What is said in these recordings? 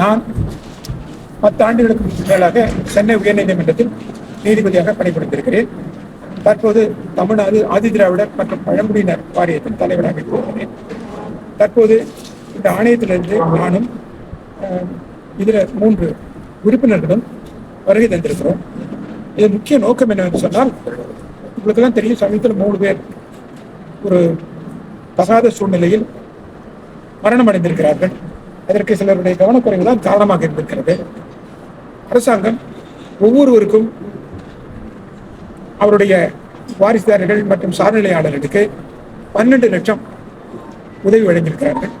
நான் பத்து ஆண்டுகளுக்கு மேலாக சென்னை உயர்நீதிமன்றத்தில் நீதிபதியாக பணிபுரிந்திருக்கிறேன். தற்போது தமிழ்நாடு ஆதிதிராவிடர் மற்றும் பழங்குடியினர் வாரியத்தின் தலைவராக இருக்கிறேன் தற்போது இந்த ஆணையத்திலிருந்து நானும் இதில் மூன்று உறுப்பினர்களும் வருகை தந்திருக்கிறோம். இது முக்கிய நோக்கம் என்னவென்று சொன்னால் உங்களுக்கெல்லாம் தெரியும் சமீபத்தில் மூணு பேர் ஒரு தகாத சூழ்நிலையில் மரணம் அடைந்திருக்கிறார்கள் அதற்கு சிலருடைய கவனக்குறைவு தான் காரணமாக இருந்திருக்கிறது. அரசாங்கம் ஒவ்வொருவருக்கும் அவருடைய வாரிசுதாரர்கள் மற்றும் சார்நிலையாளர்களுக்கு பன்னெண்டு லட்சம் உதவி வழங்கியிருக்கிறார்கள்.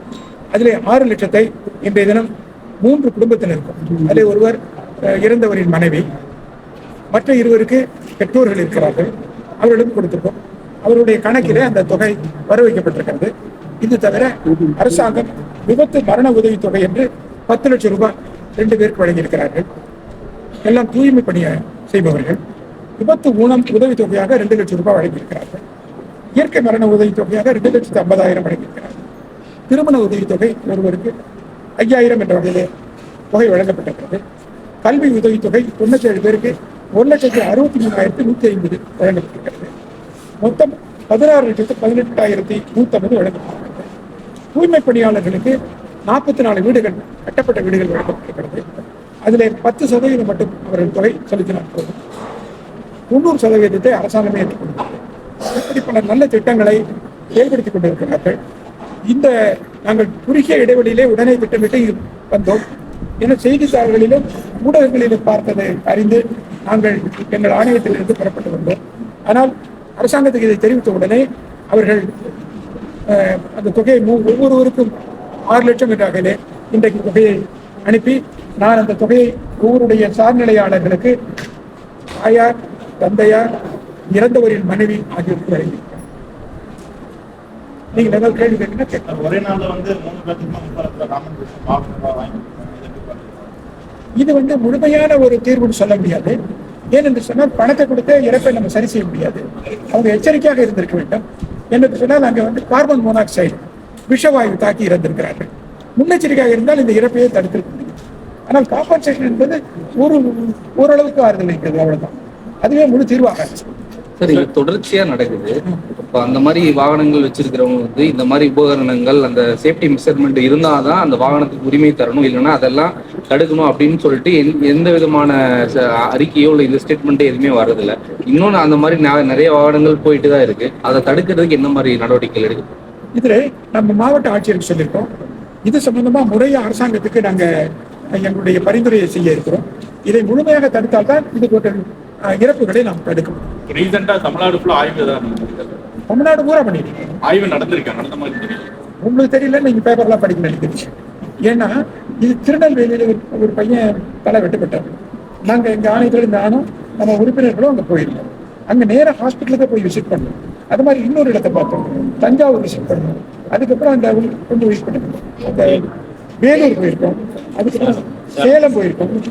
அதில் ஆறு லட்சத்தை இன்றைய தினம் மூன்று குடும்பத்தினருக்கும் அதில் ஒருவர் இறந்தவரின் மனைவி மற்ற இருவருக்கு பெற்றோர்கள் இருக்கிறார்கள். அவர்களிடம் கொடுத்திருக்கோம். அவருடைய கணக்கிலே அந்த தொகை வர வைக்கப்பட்டிருக்கிறது இது தவிர அரசாங்கம் விபத்து மரண உதவித்தொகை என்று பத்து லட்சம் ரூபாய் ரெண்டு பேருக்கு வழங்கியிருக்கிறார்கள். எல்லாம் தூய்மை பணியை செய்பவர்கள். விபத்து ஊனம் உதவித்தொகையாக ரெண்டு லட்சம் ரூபாய் வழங்கியிருக்கிறார்கள். இயற்கை மரண உதவித்தொகையாக ரெண்டு லட்சத்து ஐம்பதாயிரம் வழங்கியிருக்கிறார்கள் திருமண உதவித்தொகை ஒருவருக்கு ஐயாயிரம் என்ற வகையிலே தொகை வழங்கப்பட்டிருக்கிறது. கல்வி உதவித்தொகை தொண்ணூற்றி ஏழு பேருக்கு ஒரு லட்சத்து அறுபத்தி மூணாயிரத்தி நூற்றி ஐம்பது வழங்கப்பட்டிருக்கிறது. மொத்தம் பதினாறு லட்சத்து பதினெட்டாயிரத்தி நூற்றம்பது வழங்கப்பட்டிருக்கிறது. தூய்மை பணியாளர்களுக்கு நாற்பத்தி நாலு வீடுகள் கட்டப்பட்ட வீடுகள் வழங்கப்பட்டிருக்கிறது. அதில் பத்து சதவீதம் மட்டும் அவர்கள் தொகை செலுத்தினார் போதும். தொண்ணூறு சதவீதத்தை அரசாங்கமே ஏற்றுக்கொண்டது இப்படி பல நல்ல திட்டங்களை செயல்படுத்திக் கொண்டிருக்கிறார்கள். இந்த நாங்கள் குறுகிய இடைவெளியிலே உடனே திட்டமிட்டு வந்தோம். என செய்தித்தாள்களிலும் ஊடகங்களிலும் பார்த்ததை அறிந்து நாங்கள் எங்கள் ஆணையத்திலிருந்து புறப்பட்டு வந்தோம். ஆனால் அரசாங்கத்துக்கு இதை தெரிவித்த உடனே அவர்கள் அந்த தொகையை ஒவ்வொருவருக்கும் ஆறு லட்சம் என்ற வகையிலே இன்றைக்கு தொகையை அனுப்பி நான் அந்த தொகையை ஒவ்வொருடைய சார்நிலையாளர்களுக்கு தாயார் தந்தையார் இறந்தவரின் மனைவி ஆகியோருக்கு வழங்கியிருக்கிறேன் நீங்கள் ஏதாவது கேள்வி கேட்டீங்கன்னா ஒரே நாள்ல வந்து மூணு கொடுத்தாங்க. இதை வந்து முழுமையான ஒரு தீர்வுன்னு சொல்ல முடியாது. ஏனென்று சொன்னால் பணத்தை கொடுத்து இறப்பை நம்ம சரி செய்ய முடியாது. அவங்க எச்சரிக்கையாக இருந்திருக்க வேண்டும். என்று சொன்னால் அங்கே வந்து கார்பன் மோனாக்சைடு விஷவாயு தாக்கி இறந்திருக்கிறார்கள். முன்னெச்சரிக்கையாக இருந்தால் இந்த இறப்பையே தடுத்திருக்க முடியும். ஆனால் காம்பன்சேஷன் என்பது ஒரு ஓரளவுக்கு ஆறுதல் இருக்கிறது அவ்வளவுதான். அதுவே முழு தீர்வாகாது சார் இது தொடர்ச்சியா நடக்குது. இப்போ அந்த மாதிரி வாகனங்கள் வச்சிருக்கிறவங்க வந்து இந்த மாதிரி உபகரணங்கள் அந்த சேஃப்டி மெஷர்மெண்ட் இருந்தாதான் அந்த வாகனத்துக்கு உரிமை தரணும். இல்லைன்னா அதெல்லாம் தடுக்கணும் அப்படின்னு சொல்லிட்டு எந்த- எந்த விதமான அறிக்கையோ இல்லை இந்த ஸ்டேட்மெண்ட்டோ எதுவுமே வர்றதில்ல. இன்னொன்று அந்த மாதிரி நிறைய வாகனங்கள் போயிட்டு தான் இருக்கு. அதை தடுக்கிறதுக்கு என்ன மாதிரி நடவடிக்கைகள் எடுக்கும் இதுல நம்ம மாவட்ட ஆட்சியருக்கு சொல்லியிருக்கோம். இது சம்பந்தமா முறைய அரசாங்கத்துக்கு நாங்க எங்களுடைய பரிந்துரையை செய்ய இருக்கிறோம். இதை முழுமையாக தடுத்தால்தான் இது போட்ட இறப்புகளை நாம் தடுக்க முடியும் ரீசெண்டா தமிழ்நாடு ஃபுல்லா ஆய்வு தான். தமிழ்நாடு பூரா பண்ணிருக்கோம் ஆய்வு நடந்திருக்கா? நடந்த மாதிரி தெரியல. உங்களுக்கு தெரியல நீங்க பேப்பர்லாம் படிக்க நினைக்கிறீங்க ஏன்னா இது திருநெல்வேலியில ஒரு- பையன் தலை வெட்டுப்பட்டார் நாங்க எங்க ஆணையத்தில் நானும் நம்ம உறுப்பினர்களும் அங்க போயிருந்தோம். அங்க நேரா ஹாஸ்பிட்டலுக்கு போய் விசிட் பண்ணோம். அது மாதிரி இன்னொரு இடத்தை பார்த்தோம். தஞ்சாவூர் விசிட் பண்ணோம். அதுக்கப்புறம் அந்த கொஞ்சம் விசிட் பண்ணோம் அந்த வேலூர் போயிருக்கோம். அதுக்கப்புறம் சேலம் போயிருக்கோம்.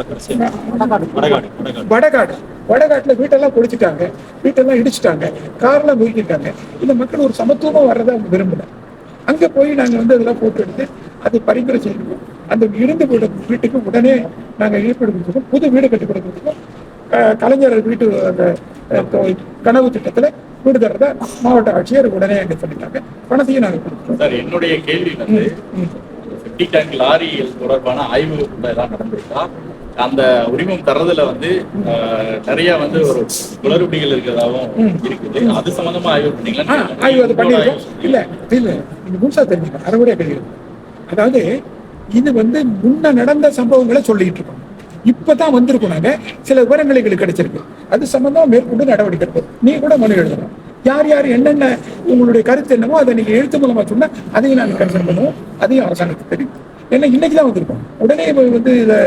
வடகாடு. வடகாடு வடகாடு வடகாட்டுல வீட்டெல்லாம் பொழிச்சிட்டாங்க. வீட்டெல்லாம் இடிச்சிட்டாங்க. கார்லாம் நொறுக்கிட்டாங்க இந்த மக்கள் ஒரு சமத்துவமா வர்றதை அவங்க விரும்பல. அங்க போய் நாங்க வந்து அதெல்லாம் போட்டு எடுத்து அது பரிந்துரை செய்திருக்கோம் அந்த இடிந்து வீடு வீட்டுக்கு உடனே நாங்க ஏற்படுத்தி கொடுத்துருக்கோம். புது வீடு கட்டி கொடுத்துருக்கோம். கலைஞர் வீட்டு அந்த கனவு திட்டத்துல வீடு தரத மாவட்ட ஆட்சியர் உடனே அங்க சொல்லிட்டாங்க. பணத்தையும் நாங்க கொடுத்துருக்கோம் சார் என்னுடைய கேள்வி வந்து லாரிகள் தொடர்பான ஆய்வு எல்லாம் நடந்திருக்கா? அந்த உரிமம் தர்றதுல வந்து நிறைய வந்து ஒரு குளறுபடிகள் இருக்கிறதாவும் இருக்குது. அது சம்பந்தமா ஆய்வு பண்ணீங்களா? ஆய்வு அது பண்ணிருக்கோம் இல்ல இல்ல நீங்க முழுசா தெரிஞ்சுக்கணும். அறுவடை கிடையாது அதாவது இது வந்து முன்ன நடந்த சம்பவங்களை சொல்லிட்டு இருக்கோம். இப்பதான் வந்திருக்கோம் நாங்க. சில விவரங்கள் எங்களுக்கு கிடைச்சிருக்கு. அது சம்பந்தமா மேற்கொண்டு நடவடிக்கை எடுப்போம். நீ கூட மனு எழுதணும். யார் யார் என்னென்ன உங்களுடைய கருத்து என்னவோ அதை நீங்க எழுத்து மூலமா சொன்னா அதையும் நாங்க கன்சல்ட் பண்ணுவோம். அதையும் அரசாங்கத்துக்கு தெரியும் ஏன்னா இன்னைக்கு தான் வந்திருக்கோம். உடனே வந்து இதை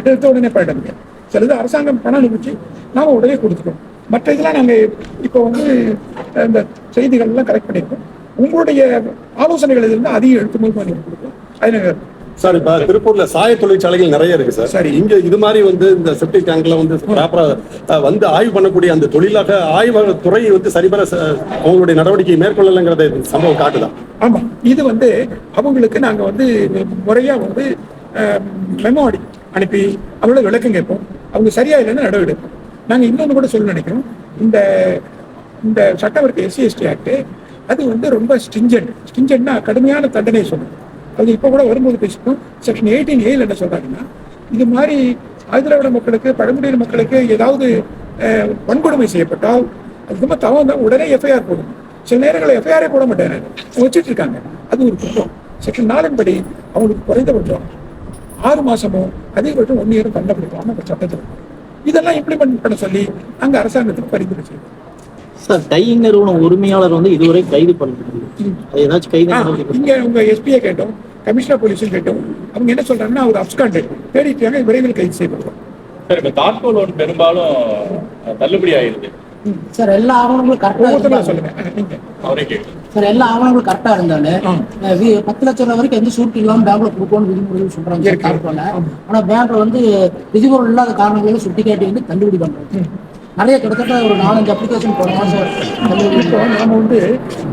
எடுத்த உடனே முடியாது சிலது அரசாங்கம் பணம் அனுப்பிச்சு நாம உடனே கொடுத்துட்டோம். மற்ற இதெல்லாம் நாங்க இப்போ வந்து இந்த செய்திகள் எல்லாம் கரெக்ட் பண்ணியிருக்கோம். உங்களுடைய ஆலோசனைகள் இருந்தால் அதையும் எழுத்து மூலமா நீங்க கொடுப்போம் அதை நாங்க சார் இப்ப திருப்பூர்ல சாய தொழிற்சாலைகள் நிறைய இருக்கு சார். சரி. இங்க இது மாதிரி வந்து இந்த செப்டிக் டேங்க்ல வந்து ப்ராப்பரா வந்து ஆய்வு பண்ணக்கூடிய அந்த தொழிலாக ஆய்வக துறை வந்து சரிபர அவங்களுடைய நடவடிக்கை மேற்கொள்ளலைங்கிறத சம்பவம் காட்டுதான் ஆமா. இது வந்து அவங்களுக்கு நாங்க வந்து முறையா வந்து மெமோ அடி அனுப்பி அவங்களோட விளக்கம் கேட்போம். அவங்க சரியா இல்லைன்னு நடவடிக்கை எடுப்போம். நாங்கள் இன்னொன்று கூட சொல்ல நினைக்கிறோம். இந்த இந்த சட்டம் எஸ்சிஎஸ்டி எஸ்சி எஸ்டி அது வந்து ரொம்ப ஸ்டிஞ்சன்ட் ஸ்டிஞ்சன்ட்னா கடுமையான தண்டனை சொல்லணும் அது இப்போ கூட வரும்போது பேசிட்டோம் செக்ஷன் எயிட்டீன் ஏல் என்ன சொல்கிறாங்கன்னா இது மாதிரி ஆதிதிராவிட மக்களுக்கு பழங்குடியின மக்களுக்கு ஏதாவது வன்கொடுமை செய்யப்பட்டால் அது ரொம்ப தவறு உடனே எஃப்ஐஆர் போடும் சில நேரங்களில் எஃப்ஐஆரே போட மாட்டாங்க. வச்சுட்டு இருக்காங்க. அது ஒரு குற்றம். செக்ஷன் நாலின் படி அவங்களுக்கு குறைந்தபட்சம் ஆறு மாசமோ அதிகபட்சம் ஒன் இயரும் தண்டப்படுத்தலாம் நம்ம சட்டத்தில். இதெல்லாம் இம்ப்ளிமெண்ட் பண்ண சொல்லி அங்க அரசாங்கத்துக்கு பரிந்துரை செய்யும் சார் டையிங் நிறுவனம் உரிமையாளர் வந்து இதுவரை கைது பண்ண அது ஏதாச்சும் கைது இங்க உங்க எஸ்பியை கேட்டோம் கமிஷனர் போலீஸும் கேட்டோம். அவங்க என்ன சொல்றாங்கன்னா அவர் அப்ஸ்காண்டட் தேடிட்டாங்க விரைவில் கைது செய்யப்படுவோம் சார் இப்ப தாட்கோ லோன் பெரும்பாலும் தள்ளுபடி ஆயிருது. சார் எல்லா ஆவணங்களும் கரெக்டா ஒவ்வொருத்தரும் இருந்தாலும் சொல்லுங்க. அவரே கேட்கு சார் எல்லா ஆவணங்களும் கரெக்டா இருந்தாலும் பத்து லட்சம் ரூபாய் வரைக்கும் எந்த சூட்டு இல்லாம பேங்க்ல கொடுக்கணும்னு விதிமுறைகள் சொல்றாங்க சார் ஆமா. ஆனா பேங்க்ல வந்து விதிமுறை இல்லாத காரணங்களை சுட்டி காட்டி வந்து தள்ளுபடி பண்றாங்க. நிறைய கிட்டத்தட்ட ஒரு நாலஞ்சு அப்ளிகேஷன் மாசம் தள்ளுபடி இப்போ நாம வந்து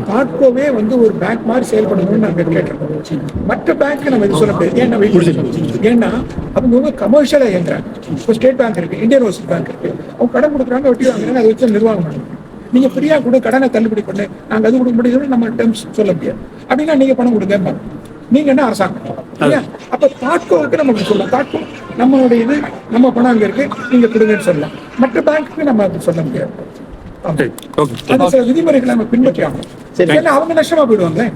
தாட்கோவே வந்து ஒரு பேங்க் மாதிரி செயல்படணும்னு நாங்க கேட்டிருக்கோம் மற்ற பேங்க் நம்ம இது சொல்ல முடியாது? ஏன்னா. ஏன்னா அவங்க வந்து கமர்ஷியலா இயங்குறாங்க. இப்போ ஸ்டேட் பேங்க் இருக்கு இந்தியன் ஓவர்சீஸ் பேங்க் இருக்கு. அவங்க கடன் கொடுக்குறாங்க வட்டி வாங்குறாங்க அதை வச்சு நிர்வாகம் பண்ணுறாங்க நீங்க ஃப்ரீயா கூட கடனை தள்ளுபடி பண்ணு. நாங்க அது கொடுக்க முடியுதுன்னு நம்ம டெர்ம்ஸ் சொல்ல முடியாது. அப்படின்னா நீங்க பணம் கொடுங்க நீங்க என்ன அரசாங்கம்? இல்லையா? அப்ப தாட்கோவுக்கு நம்ம சொல்லலாம் தாட்கோ நம்மளுடைய இது நம்ம பணம் அங்க இருக்கு நீங்க கொடுங்கன்னு சொல்லலாம். மற்ற பேங்க்கு நம்ம அப்படி சொல்ல முடியாது. அது விதிமுறைகளை நம்ம பின்பற்றி ஆகணும். அவங்க நஷ்டமா போயிடுவாங்களே.